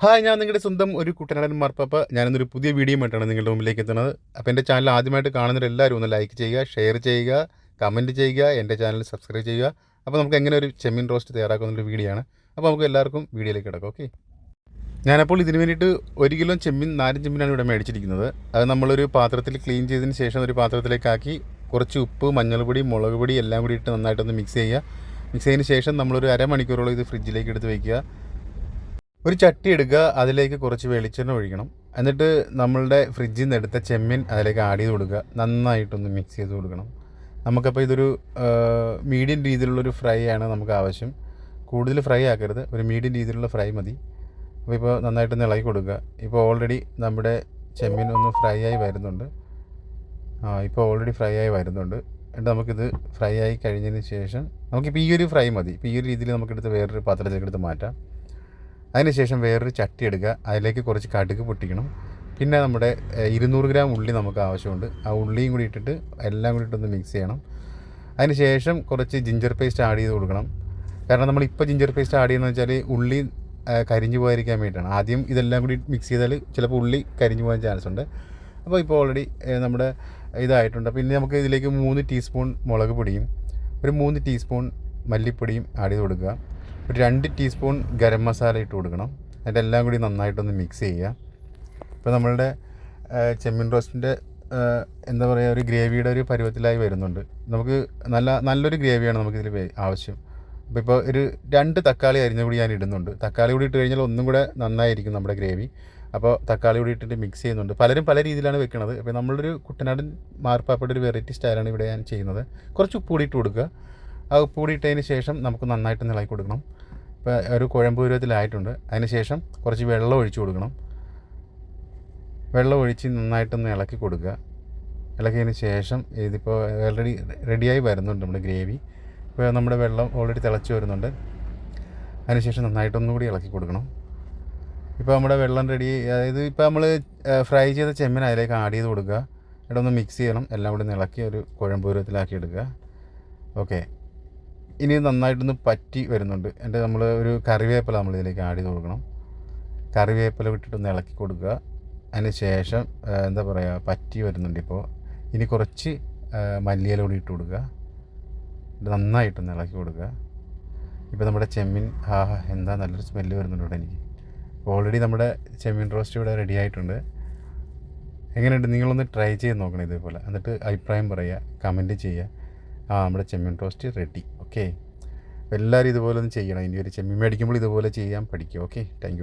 Hi ഞാൻ നിങ്ങളുടെ സ്വന്തം ഒരു കുട്ടനാടൻ മാർപ്പാപ്പ. ഞാനിന്നൊരു പുതിയ വീഡിയോ ആയിട്ടാണ് നിങ്ങളുടെ മുമ്പിലേക്ക് എത്തുന്നത്. അപ്പോൾ എന്റെ ചാനൽ ആദ്യമായിട്ട് കാണുന്നവർ എല്ലാവരും ഒന്ന് ലൈക്ക് ചെയ്യുക ഷെയർ ചെയ്യുക കമന്റ് ചെയ്യുക എന്റെ ചാനൽ സബ്സ്ക്രൈബ് ചെയ്യുക. അപ്പോൾ നമുക്ക് എങ്ങനെ ഒരു ചെമ്മീൻ റോസ്റ്റ് തയ്യാറാക്കുന്നൊരു വീഡിയോ ആണ്. അപ്പോൾ നമുക്ക് എല്ലാവർക്കും വീഡിയോയിലേക്ക് കിടക്കാം ഓക്കെ ഞാനപ്പോൾ ഇതിന് വേണ്ടിയിട്ട് ഒരു കിലോ ചെമ്മീൻ നാല് ചെമ്മീനാണ് ഇവിടെ മേടിച്ചിരിക്കുന്നത്. അത് നമ്മളൊരു പാത്രത്തിൽ ക്ലീൻ ചെയ്തതിന് ശേഷം ഒരു പാത്രത്തിലേക്കാക്കി കുറച്ച് ഉപ്പ് മഞ്ഞൾപ്പൊടി മുളക് പൊടി എല്ലാം കൂടി ഇട്ട് നന്നായിട്ടൊന്ന് മിക്സ് ചെയ്യുക. മിക്സ് ചെയ്തതിന് ശേഷം നമ്മളൊരു അരമണിക്കൂറോളം ഇത് ഫ്രിഡ്ജിലേക്ക് എടുത്ത് വയ്ക്കുക ഒരു ചട്ടി എടുക്കുക അതിലേക്ക് കുറച്ച് വെളിച്ചെണ്ണ ഒഴിക്കണം. എന്നിട്ട് നമ്മളുടെ ഫ്രിഡ്ജിൽ നിന്ന് എടുത്ത ചെമ്മീൻ അതിലേക്ക് ആഡ് ചെയ്ത് കൊടുക്കുക. നന്നായിട്ടൊന്ന് മിക്സ് ചെയ്ത് കൊടുക്കണം. നമുക്കപ്പോൾ ഇതൊരു മീഡിയം രീതിയിലുള്ളൊരു ഫ്രൈ ആണ് നമുക്ക് ആവശ്യം. കൂടുതൽ ഫ്രൈ ആക്കരുത്. ഒരു മീഡിയം രീതിയിലുള്ള ഫ്രൈ മതി. അപ്പോൾ ഇപ്പോൾ നന്നായിട്ടൊന്ന് ഇളകി കൊടുക്കുക. ഇപ്പോൾ ഓൾറെഡി നമ്മുടെ ചെമ്മീൻ ഒന്ന് ഫ്രൈ ആയി വരുന്നുണ്ട്. ആ ഇപ്പോൾ ഓൾറെഡി ഫ്രൈ ആയി വരുന്നുണ്ട്. എന്നിട്ട് നമുക്കിത് ഫ്രൈ ആയി കഴിഞ്ഞതിന് ശേഷം നമുക്കിപ്പോൾ ഈ ഒരു ഫ്രൈ മതി. ഇപ്പോൾ ഈ ഒരു രീതിയിൽ നമുക്കെടുത്ത് വേറൊരു പാത്രത്തിലേക്ക് എടുത്ത് മാറ്റാം. അതിനുശേഷം വേറൊരു ചട്ടി എടുക്കുക. അതിലേക്ക് കുറച്ച് കടുക് പൊട്ടിക്കണം. പിന്നെ നമ്മുടെ ഇരുന്നൂറ് ഗ്രാം ഉള്ളി നമുക്ക് ആവശ്യമുണ്ട്. ആ ഉള്ളിയും കൂടി ഇട്ടിട്ട് എല്ലാം കൂടി ഇട്ടൊന്ന് മിക്സ് ചെയ്യണം. അതിന് ശേഷം കുറച്ച് ജിഞ്ചർ പേസ്റ്റ് ആഡ് ചെയ്ത് കൊടുക്കണം. കാരണം നമ്മളിപ്പോൾ ജിഞ്ചർ പേസ്റ്റ് ആഡ് ചെയ്യുന്നത് വെച്ചാൽ ഉള്ളി കരിഞ്ഞു പോകാതിരിക്കാൻ വേണ്ടിയിട്ടാണ്. ആദ്യം ഇതെല്ലാം കൂടി മിക്സ് ചെയ്താൽ ചിലപ്പോൾ ഉള്ളി കരിഞ്ഞു പോകാൻ ചാൻസ് ഉണ്ട്. അപ്പോൾ ഇപ്പോൾ ഓൾറെഡി നമ്മുടെ ഇതായിട്ടുണ്ട്. പിന്നെ നമുക്ക് ഇതിലേക്ക് മൂന്ന് ടീസ്പൂൺ മുളക് പൊടിയും ഒരു മൂന്ന് ടീസ്പൂൺ മല്ലിപ്പൊടിയും ആഡ് ചെയ്ത് കൊടുക്കുക. ഒരു രണ്ട് ടീസ്പൂൺ ഗരം മസാല ഇട്ട് കൊടുക്കണം. എന്നിട്ട് കൂടി നന്നായിട്ടൊന്ന് മിക്സ് ചെയ്യുക. ഇപ്പോൾ നമ്മളുടെ ചെമ്മീൻ റോസ്റ്റിന്റെ എന്താ പറയുക ഒരു ഗ്രേവിയുടെ ഒരു പരുവത്തിലായി വരുന്നുണ്ട്. നമുക്ക് നല്ല നല്ലൊരു ഗ്രേവിയാണ് നമുക്കിതിൽ ആവശ്യം. അപ്പോൾ ഇപ്പോൾ ഒരു രണ്ട് തക്കാളി അരിഞ്ഞ കൂടി ഞാൻ ഇടുന്നുണ്ട്. തക്കാളി കൂടി ഇട്ട് കഴിഞ്ഞാൽ ഒന്നും കൂടെ നന്നായിരിക്കും നമ്മുടെ ഗ്രേവി. അപ്പോൾ തക്കാളി കൂടി ഇട്ടിട്ട് മിക്സ് ചെയ്യുന്നുണ്ട്. പലരും പല രീതിയിലാണ് വെക്കുന്നത് അപ്പോൾ നമ്മളൊരു കുട്ടനാടൻ മാർപ്പാപ്പയുടെ ഒരു വെറൈറ്റി സ്റ്റൈലാണ് ഇവിടെ ഞാൻ ചെയ്യുന്നത്. കുറച്ച് ഉപ്പ് കൂടി ഇട്ട് കൊടുക്കുക. ആ ഉപ്പ് ശേഷം നമുക്ക് നന്നായിട്ട് ഇളക്കി കൊടുക്കണം. ഇപ്പോൾ ഒരു കുഴമ്പ് പരുവത്തിലായിട്ടുണ്ട്. അതിന് ശേഷം കുറച്ച് വെള്ളം ഒഴിച്ച് കൊടുക്കണം. വെള്ളം ഒഴിച്ച് നന്നായിട്ടൊന്ന് ഇളക്കി കൊടുക്കുക. ഇളക്കിയതിന് ശേഷം ഇതിപ്പോൾ ഓൾറെഡി റെഡിയായി വരുന്നുണ്ട് നമ്മുടെ ഗ്രേവി. ഇപ്പോൾ നമ്മുടെ വെള്ളം ഓൾറെഡി തിളച്ച് വരുന്നുണ്ട്. അതിനുശേഷം നന്നായിട്ടൊന്നും കൂടി ഇളക്കി കൊടുക്കണം. ഇപ്പോൾ നമ്മുടെ വെള്ളം റെഡി അതായത് ഇപ്പോൾ നമ്മൾ ഫ്രൈ ചെയ്ത ചെമ്മീൻ അതിലേക്ക് ആഡ് ചെയ്ത് കൊടുക്കുക. ഇവിടെ ഒന്ന് മിക്സ് ചെയ്യണം. എല്ലാം കൂടി ഇളക്കി ഒരു കുഴമ്പ് പരുവത്തിലാക്കി എടുക്കുക. ഓക്കെ ഇനി നന്നായിട്ടൊന്ന് പറ്റി വരുന്നുണ്ട്. എന്റെ നമ്മൾ ഒരു കറിവേപ്പില നമ്മൾ ഇതിലേക്ക് ആഡ് ചെയ്ത് കൊടുക്കണം. കറിവേപ്പില വിട്ടിട്ടൊന്ന് ഇളക്കി കൊടുക്കുക. അതിന് ശേഷം എന്താ പറയുക പറ്റി വരുന്നുണ്ട് ഇപ്പോൾ ഇനി കുറച്ച് മല്ലിയില കൂടി ഇട്ട് കൊടുക്കുക. നന്നായിട്ടൊന്ന് ഇളക്കി കൊടുക്കുക. ഇപ്പോൾ നമ്മുടെ ചെമ്മീൻ ആ എന്താ നല്ലൊരു സ്മെല്ല് വരുന്നുണ്ട് ഇവിടെ എനിക്ക്. ഓൾറെഡി നമ്മുടെ ചെമ്മീൻ റോസ്റ്റ് ഇവിടെ റെഡി ആയിട്ടുണ്ട്. എങ്ങനെയുണ്ട്? നിങ്ങളൊന്ന് ട്രൈ ചെയ്ത് നോക്കണം ഇതേപോലെ. എന്നിട്ട് അഭിപ്രായം പറയുക കമന്റ് ചെയ്യുക. ആ നമ്മുടെ ചെമ്മീൻ റോസ്റ്റ് റെഡി ഓക്കെ എല്ലാവരും ഇതുപോലെ ഒന്ന് ചെയ്യണം. ഇനി ഒരു ചെമ്മീൻ മേടിക്കുമ്പോൾ ഇതുപോലെ ചെയ്യാൻ പഠിക്കുക. Okay thank